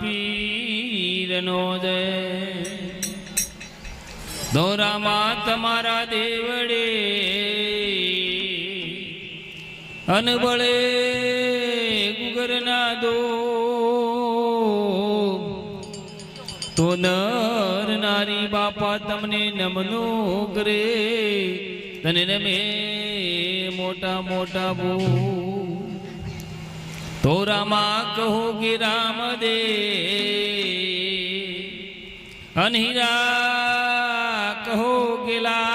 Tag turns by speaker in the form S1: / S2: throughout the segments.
S1: પીરનો જય દોરામાં તમારા દેવડે અનબળે ગુગરના દો. તો નર નારી બાપા તમને નમનો કરે. તને નમે મોટા મોટા બો. તો રામા કહો કે રામ દે અનહીરા કહો કે લાલ.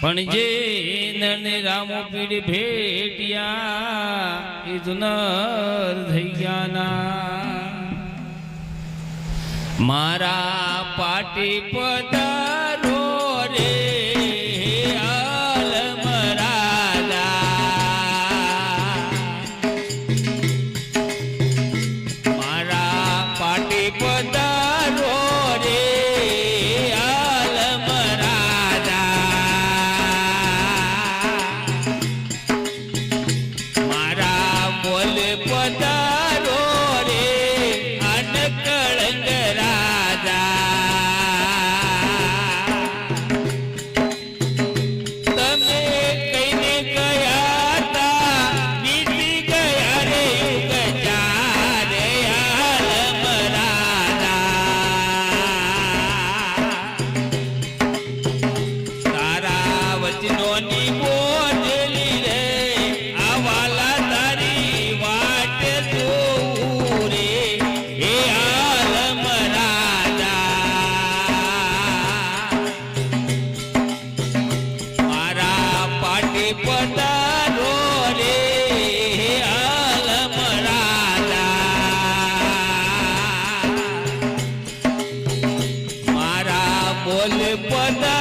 S1: પણ જે નરને રામો પીડ ભેટ્યા, એ તો નર મારા પાટી પદા पता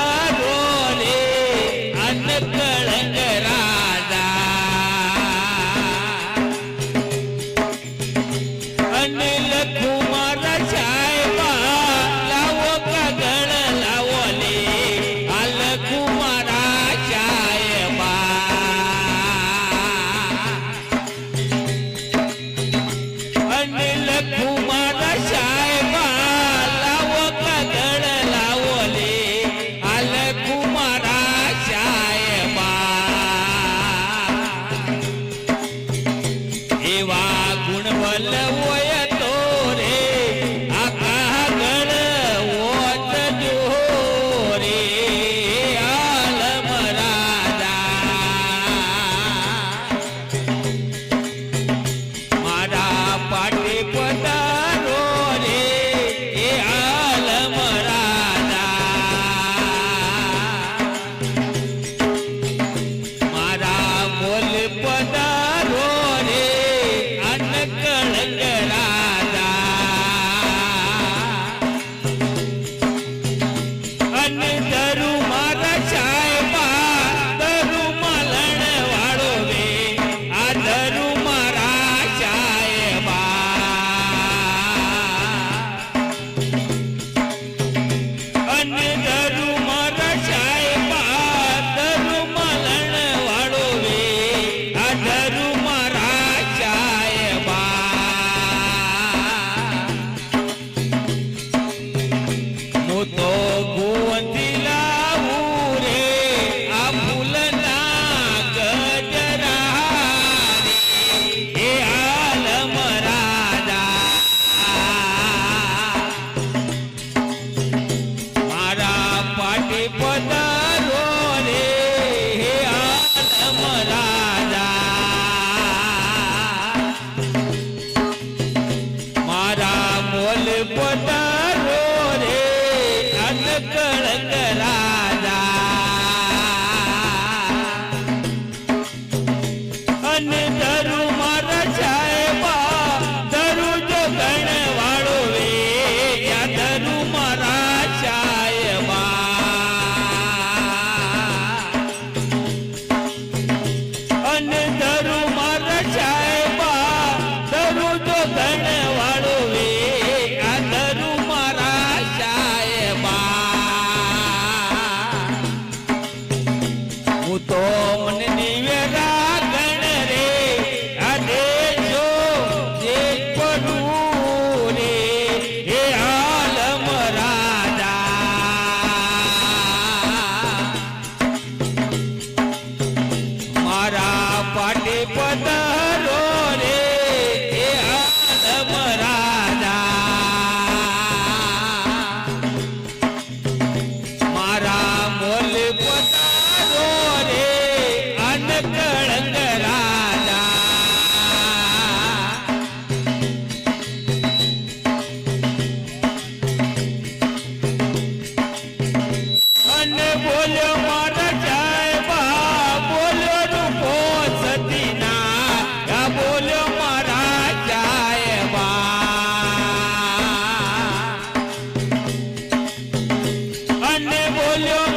S1: Julio.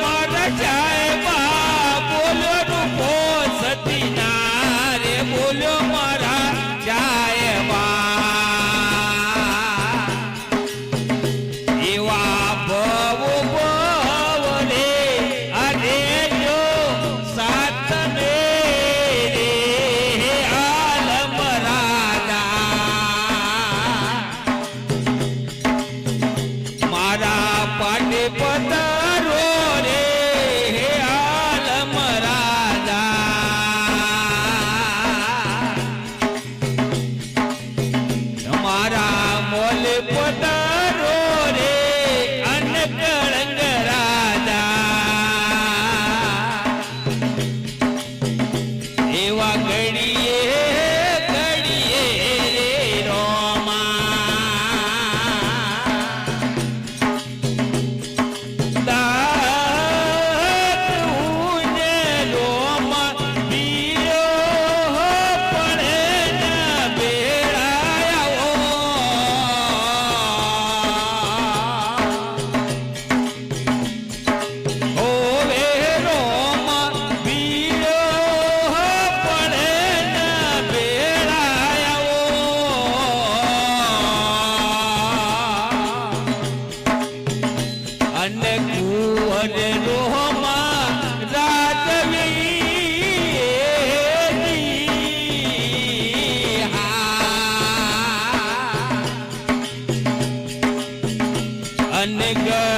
S1: ಮಾಗಳಿ my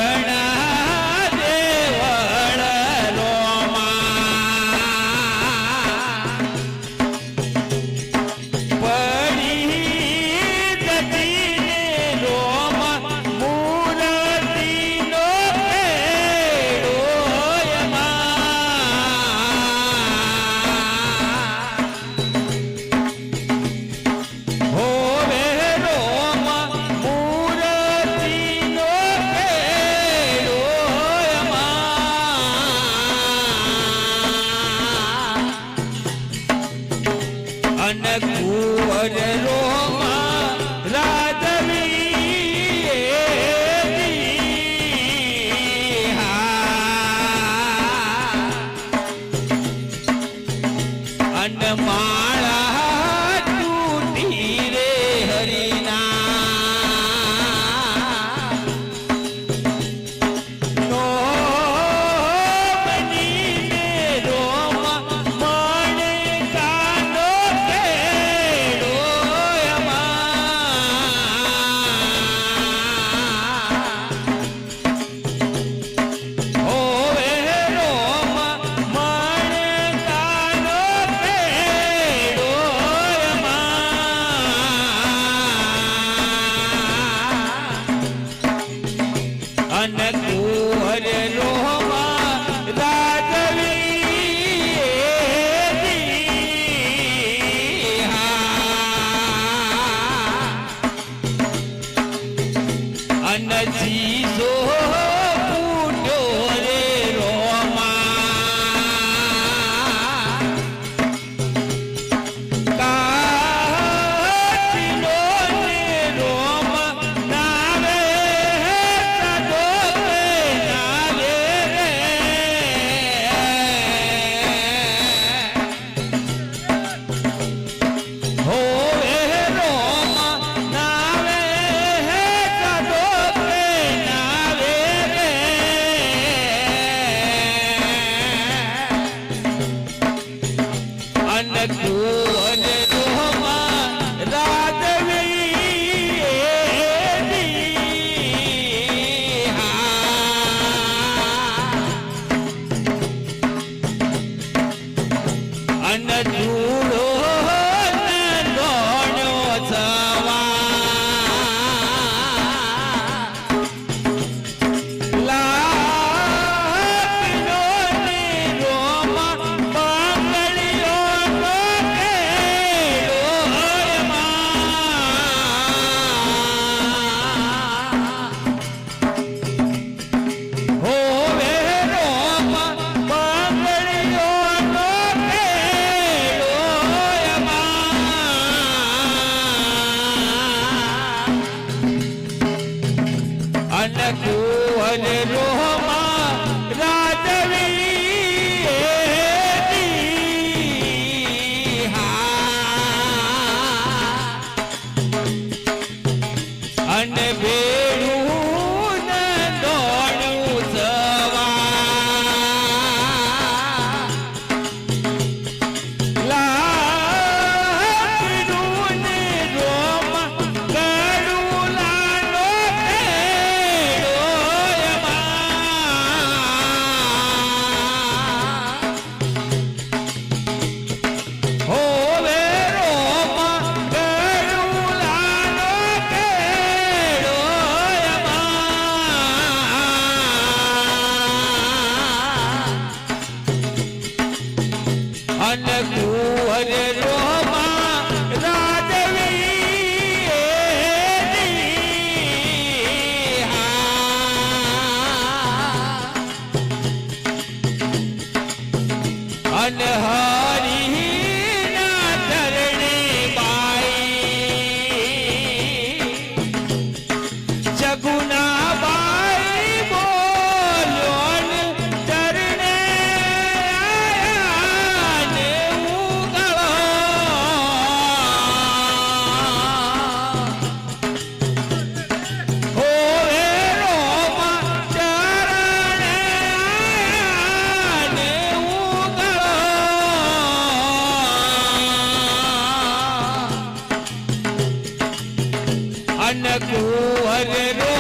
S1: Kunwar